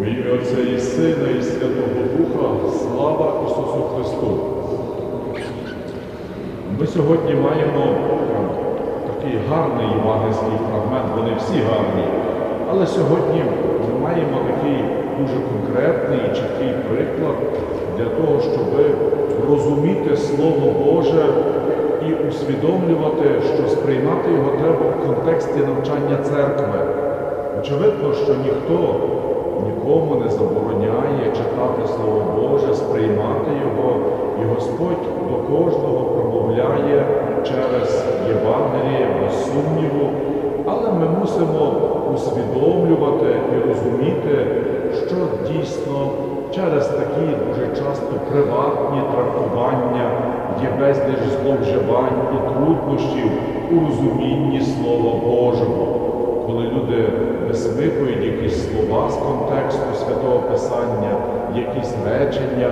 У ім'я Отця і Сина, і Святого Духа, слава Ісусу Христу. Ми сьогодні маємо такий гарний євангельський фрагмент, вони всі гарні. Але сьогодні ми маємо такий дуже конкретний і чіткий приклад для того, щоб розуміти Слово Боже і усвідомлювати, що сприймати його треба в контексті навчання церкви. Очевидно, що ніхто нікому не забороняє читати Слово Боже, сприймати його, і Господь до кожного промовляє через Євангеліє без сумніву, але ми мусимо усвідомлювати і розуміти, що дійсно через такі дуже часто приватні трактування є безліч зловживань і труднощів у розумінні Слова Божого. Коли люди висмикують якісь слова з контексту святого Писання, якісь речення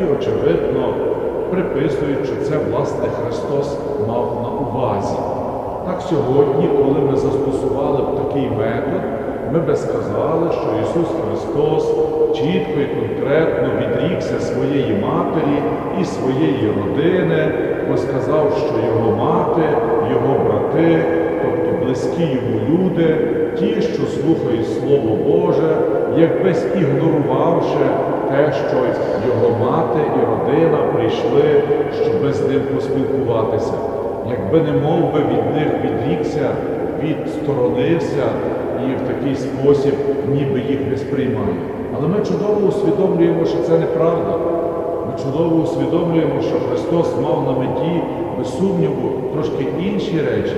і, очевидно, приписують, що це, власне, Христос мав на увазі. Так сьогодні, коли ми застосували б такий метод, ми би сказали, що Ісус Христос чітко і конкретно відрікся своєї матері і своєї родини, бо сказав, що його мати, його брати, тобто близькі йому люди, ті, що слухають Слово Боже, якби ігнорувавши те, що його мати і родина прийшли, щоб з ним поспілкуватися, якби не мов би від них відрікся, відсторонився і в такий спосіб ніби їх не сприймає. Але ми чудово усвідомлюємо, що це неправда. Ми чудово усвідомлюємо, що Христос мав на меті, без сумніву, трошки інші речі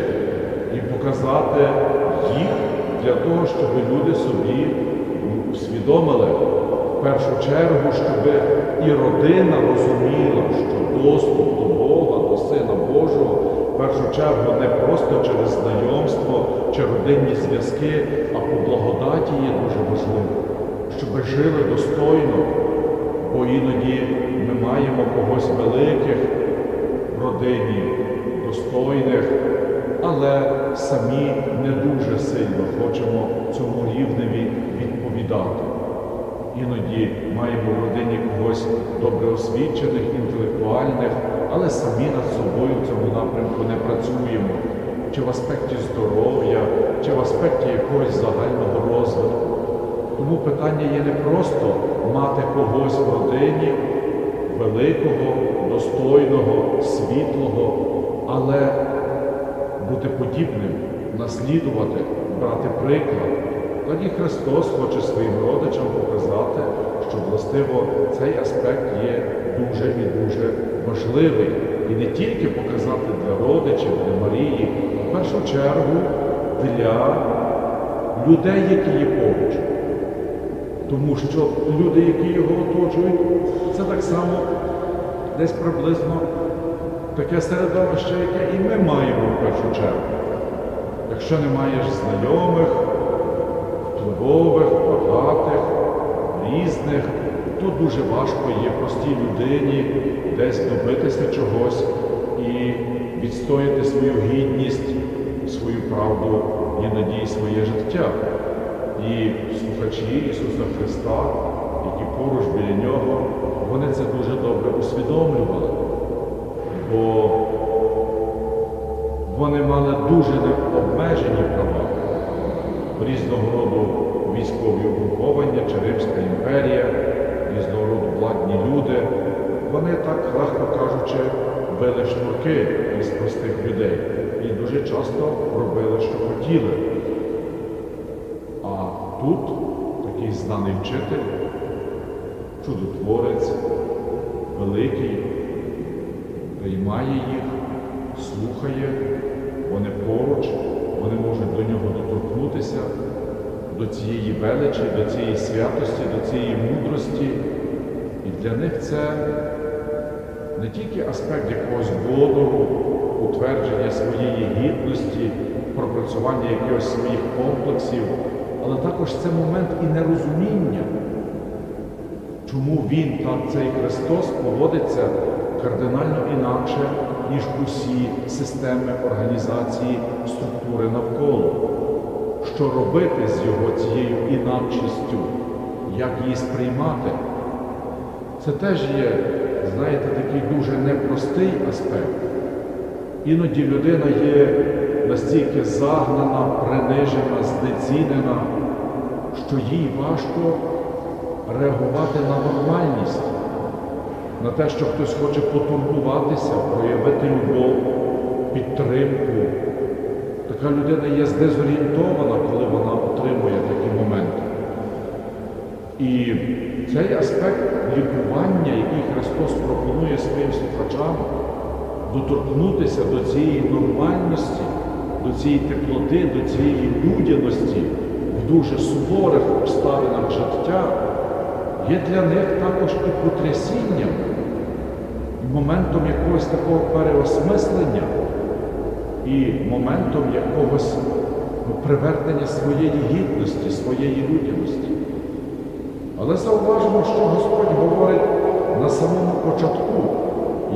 і показати їх для того, щоб люди собі усвідомили в першу чергу, щоб і родина розуміла, що доступ до Бога, до Сина Божого, в першу чергу не просто через знайомство чи родинні зв'язки, а по благодаті є дуже важливо, щоб жили достойно, бо іноді ми маємо когось великих в родині, достойних але самі не дуже сильно хочемо цьому рівневі відповідати. Іноді маємо в родині когось добре освічених, інтелектуальних, але самі над собою в цьому напрямку не працюємо, чи в аспекті здоров'я, чи в аспекті якогось загального розвитку. Тому питання є не просто мати когось в родині великого, достойного, світлого, але бути подібним, наслідувати, брати приклад. Тоді Христос хоче своїм родичам показати, що властиво цей аспект є дуже і дуже важливий. І не тільки показати для родичів, для Марії, а в першу чергу для людей, які є поруч. Тому що люди, які його оточують, це так само десь приблизно таке середовище, яке і ми маємо в першу чергу. Якщо не маєш знайомих, впливових, багатих, різних, то дуже важко є простій людині десь добитися чогось і відстояти свою гідність, свою правду і надії своє життя. І слухачі Ісуса Христа, які поруч біля нього, вони це дуже добре усвідомлювали бо вони мали дуже необмежені права різного роду військові угруповання чи імперія, різного роду владні люди. Вони так, легко кажучи, били шнурки із простих людей і дуже часто робили, що хотіли. А тут такий знаний вчитель, чудотворець, великий приймає їх, слухає, вони поруч, вони можуть до нього доторкнутися, до цієї величі, до цієї святості, до цієї мудрості. І для них це не тільки аспект якогось водору, утвердження своєї гідності, пропрацювання якихось своїх комплексів, але також це момент і нерозуміння, чому він, так цей Христос, поводиться кардинально інакше, ніж усі системи організації структури навколо. що робити з його цією інакшістю, як її сприймати. Це теж є, знаєте, такий дуже непростий аспект. Іноді людина є настільки загнана, принижена, знецінена, що їй важко реагувати на нормальність, на те, що хтось хоче потурбуватися, проявити любов, підтримку. Така людина є здезорієнтована, коли вона отримує такі моменти. І цей аспект лікування, який Христос пропонує своїм слухачам, доторкнутися до цієї нормальності, до цієї теплоти, до цієї людяності в дуже суворих обставинах життя, є для них також і потрясінням, і моментом якогось такого переосмислення, і моментом якогось ну, привернення своєї гідності, своєї людяності. Але зауважимо, що Господь говорить на самому початку,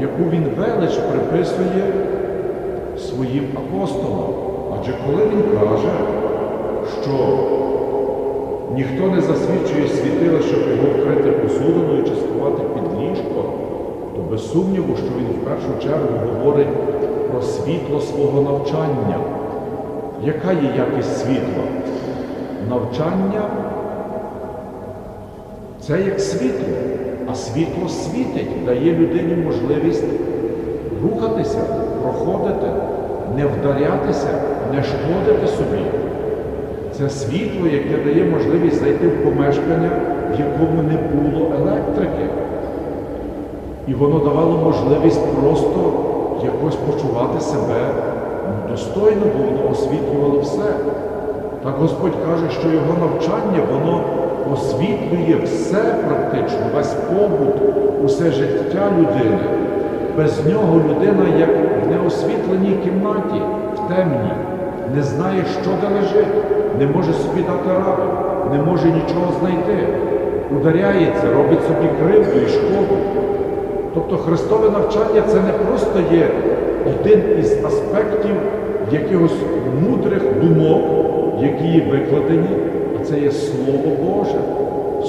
яку Він велич приписує своїм апостолам. Адже коли Він каже, що ніхто не засвідчує світила, щоб його вкрити посудиною чи сховати під ліжко, то без сумніву, що він в першу чергу говорить про світло свого навчання. Яка є якість світла? Навчання це як світло, а світло світить, дає людині можливість рухатися, проходити, не вдарятися, не шкодити собі. Це світло, яке дає можливість зайти в помешкання, в якому не було електрики. І воно давало можливість просто якось почувати себе ну, достойно, бо воно освітлювало все. Так Господь каже, що його навчання, воно освітлює все практично, весь побут, усе життя людини. Без нього людина, як в неосвітленій кімнаті, в темній, не знає, що де лежить, не може собі дати раду, не може нічого знайти. Ударяється, робить собі кривду і шкоду. Тобто Христове навчання це не просто є один із аспектів якихось мудрих думок, які є викладені, а це є Слово Боже,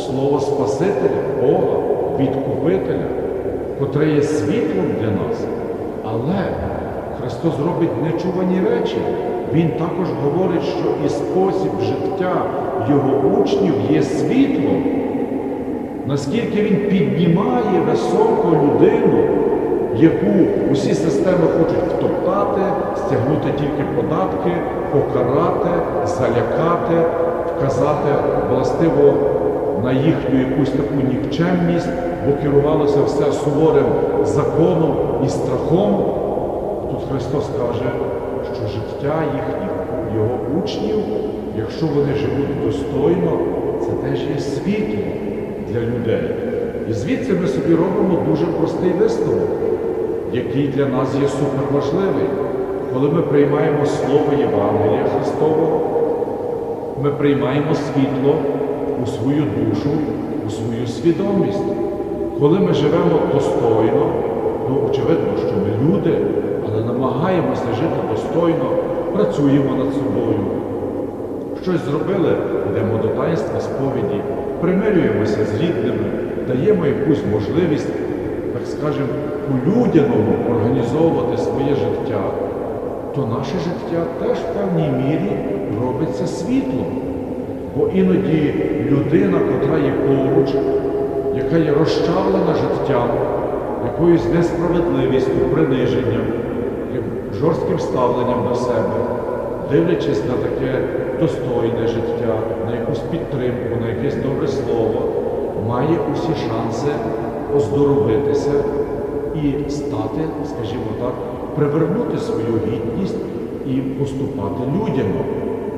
Слово Спасителя, Бога, Відкупителя, котре є світлом для нас. Але Христос робить нечувані речі. Він також говорить, що і спосіб життя Його учнів є світлом. Наскільки він піднімає високо людину, яку усі системи хочуть втоптати, стягнути тільки податки, покарати, залякати, вказати властиво на їхню якусь таку нікчемність, бо керувалося все суворим законом і страхом. Тут Христос каже, що життя їхніх, його учнів, якщо вони живуть достойно, це теж є світло для людей. І звідси ми собі робимо дуже простий висновок, який для нас є суперважливий. Коли ми приймаємо Слово Євангелія Христового, ми приймаємо світло у свою душу, у свою свідомість. Коли ми живемо достойно, ну очевидно, що ми люди, намагаємося жити достойно, працюємо над собою. Щось зробили, йдемо до таїнства сповіді, примирюємося з рідними, даємо якусь можливість, так скажемо, по-людяному організовувати своє життя, то наше життя теж в певній мірі робиться світлом. Бо іноді людина, котра є поруч, яка є розчавлена життям, якоюсь несправедливістю, приниженням, жорстким ставленням до себе, дивлячись на таке достойне життя, на якусь підтримку, на якесь добре слово, має усі шанси оздоровитися і стати, скажімо так, привернути свою гідність і поступати людяно.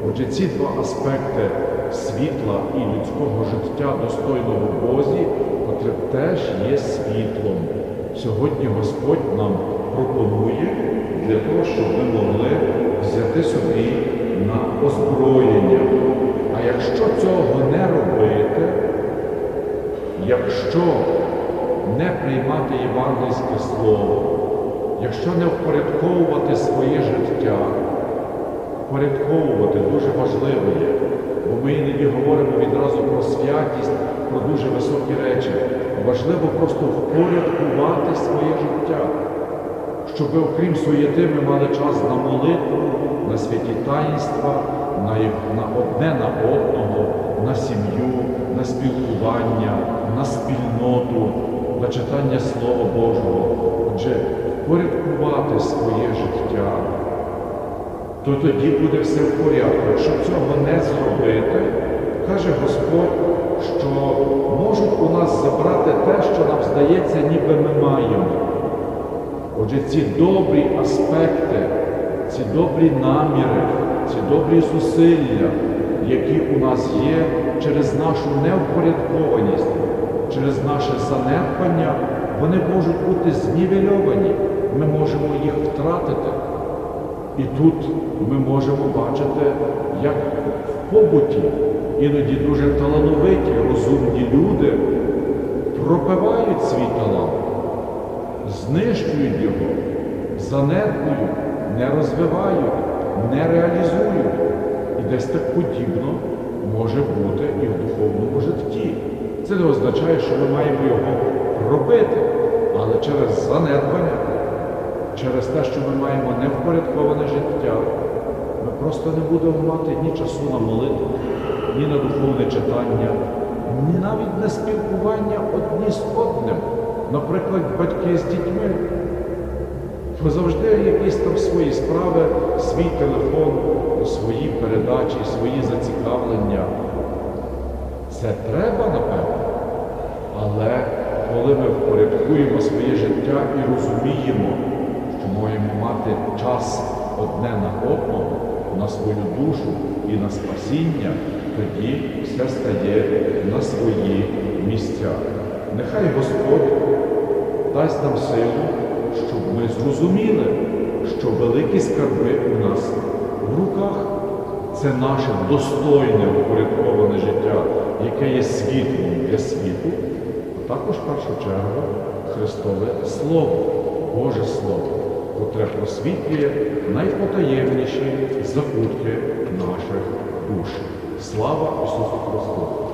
Отже, ці два аспекти світла і людського життя достойного Бозі, котре теж є світлом. Сьогодні Господь нам пропонує для того, щоб ми могли взяти собі на озброєння. А якщо цього не робити, якщо не приймати євангельське слово, якщо не впорядковувати своє життя впорядковувати дуже важливо є. Бо ми іноді говоримо відразу про святість, про дуже високі речі. Важливо просто впорядкувати своє життя, щоб окрім суєти ми мали час на молитву, на святі таїнства, на, на одне на одного, на сім'ю, на спілкування, на спільноту, на читання Слова Божого. Отже, впорядкувати своє життя то тоді буде все в порядку. Якщо цього не зробити, каже Господь, що можуть у нас забрати те, що нам здається, ніби ми маємо. Отже, ці добрі аспекти, ці добрі наміри, ці добрі зусилля, які у нас є через нашу невпорядкованість, через наше занедбання, вони можуть бути знівельовані. Ми можемо їх втратити. І тут ми можемо бачити, як в побуті іноді дуже талановиті, розумні люди пропивають свій талант, знищують його, занедбують, не розвивають, не реалізують. І десь так подібно може бути і в духовному житті. Це не означає, що ми маємо його робити, але через занедбання через те, що ми маємо невпорядковане життя, ми просто не будемо мати ні часу на молитву, ні на духовне читання, ні навіть на спілкування одні з одним. Наприклад, батьки з дітьми. Бо завжди якісь там свої справи, свій телефон, свої передачі, свої зацікавлення. Це треба, напевно. Але коли ми впорядкуємо своє життя і розуміємо, що маємо мати час одне на одного, на свою душу і на спасіння, тоді все стає на свої місця. Нехай Господь дасть нам силу, щоб ми зрозуміли, що великі скарби у нас в руках це наше достойне упорядковане життя, яке є світлом для світу, а також в першу чергу Христове Слово, Боже Слово, котре просвітлює найпотаємніші закутки наших душ. Слава Ісусу Христу!